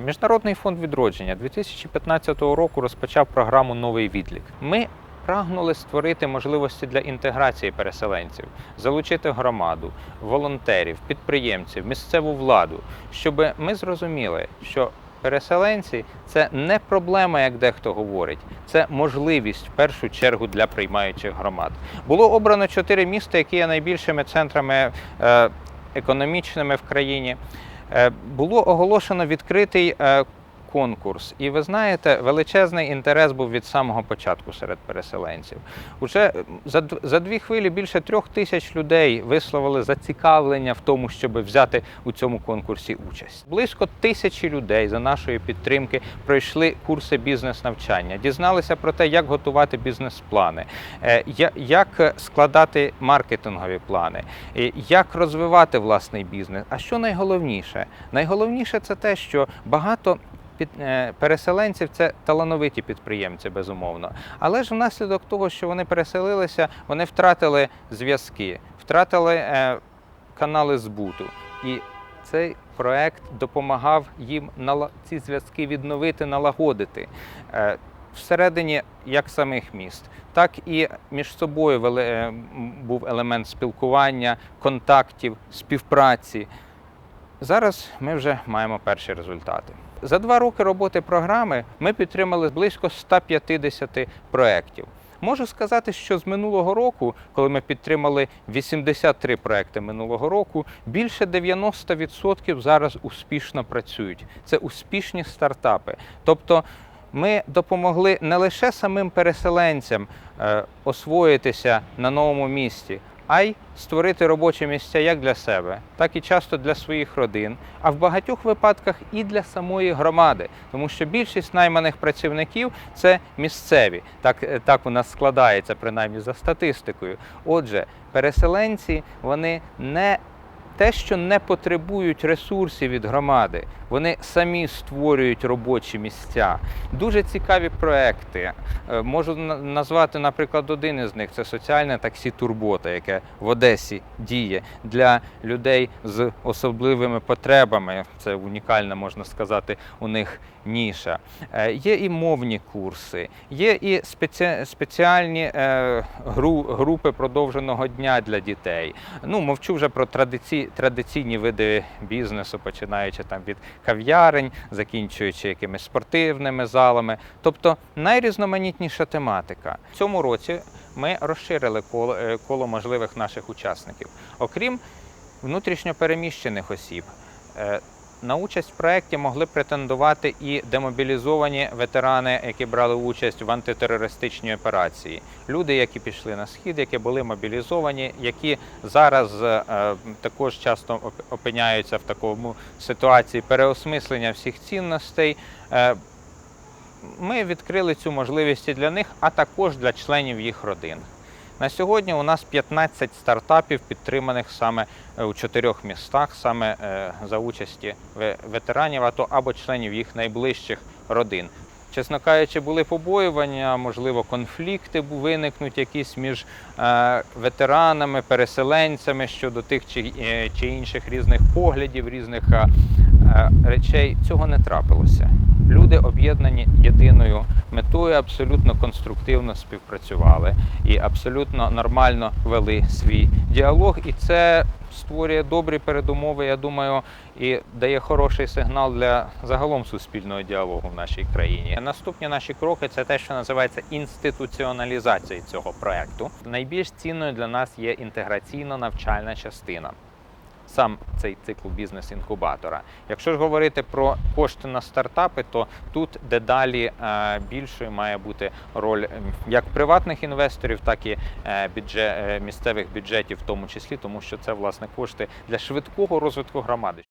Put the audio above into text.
Міжнародний фонд відродження 2015 року розпочав програму Новий відлік. Ми прагнули створити можливості для інтеграції переселенців, залучити громаду, волонтерів, підприємців, місцеву владу, щоб ми зрозуміли, що переселенці це не проблема, як дехто говорить, це можливість в першу чергу для приймаючих громад. Було обрано чотири міста, які є найбільшими центрами е, економічними в країні. Е, було оголошено відкритий е, конкурс, і ви знаєте, величезний інтерес був від самого початку серед переселенців. Уже за, за дві хвилі більше трьох тисяч людей висловили зацікавлення в тому, щоб взяти у цьому конкурсі участь. Близько тисячі людей за нашої підтримки пройшли курси бізнес-навчання, дізналися про те, як готувати бізнес-плани, е, як складати маркетингові плани, як розвивати власний бізнес. А що найголовніше? Найголовніше це те, що багато під, е, переселенців це талановиті підприємці, безумовно. Але ж внаслідок того, що вони переселилися, вони втратили зв'язки, втратили е, канали збуту. І цей проект допомагав їм ці зв'язки відновити, налагодити. Е, Всередині як самих міст, так і між собою був елемент спілкування, контактів, співпраці. Зараз ми вже маємо перші результати. За два роки роботи програми ми підтримали близько 150 проєктів. Можу сказати, що з минулого року, коли ми підтримали 83 проекти минулого року, більше 90% зараз успішно працюють. Це успішні стартапи. Тобто ми допомогли не лише самим переселенцям е, освоїтися на новому місці, а й створити робочі місця як для себе, так і часто для своїх родин, а в багатьох випадках і для самої громади, тому що більшість найманих працівників це місцеві. Так, е, так у нас складається, принаймні за статистикою. Отже, переселенці вони не те, що не потребують ресурсів від громади, вони самі створюють робочі місця. Дуже цікаві проекти. Е, Можу назвати, наприклад, один із них це соціальне таксі Турбота, яке в Одесі діє для людей з особливими потребами. Це унікальна, можна сказати, у них ніша. Е, Є і мовні курси, є і спеці... спеціальні е, групи продовженого дня для дітей. Ну, мовчу вже про традиці... традиційні види бізнесу, починаючи там від кав'ярень, закінчуючи якимись спортивними залами. Тобто найрізноманітніша тематика. В цьому році ми розширили коло, е, коло можливих наших учасників. Окрім внутрішньопереміщених осіб. На участь в проєкті могли претендувати і демобілізовані ветерани, які брали участь в антитерористичній операції. Люди, які пішли на схід, які були мобілізовані, які зараз е, також часто опиняються в такому ситуації переосмислення всіх цінностей. Е, ми відкрили цю можливість і для них, а також для членів їх родин. На сьогодні у нас 15 стартапів, підтриманих саме е, у чотирьох містах, саме е, за участі ветеранів АТО або членів їх найближчих родин. Чесно кажучи, були побоювання, можливо, конфлікти виникнуть якісь між е, ветеранами, переселенцями щодо тих чи, інших різних поглядів, різних речей. Цього не трапилося. Люди об'єднані єдиною метою, абсолютно конструктивно співпрацювали і абсолютно нормально вели свій діалог. І це створює добрі передумови, я думаю, і дає хороший сигнал для загалом суспільного діалогу в нашій країні. Наступні наші кроки це те, що називається інституціоналізація цього проекту. Найбільш цінною для нас є інтеграційно навчальна частина. Сам цей цикл бізнес-інкубатора. Якщо ж говорити про кошти на стартапи, то тут дедалі е, більшою має бути роль ем, як приватних інвесторів, так і е, бюджет, е, місцевих бюджетів, в тому числі, тому що це власне кошти для швидкого розвитку громади.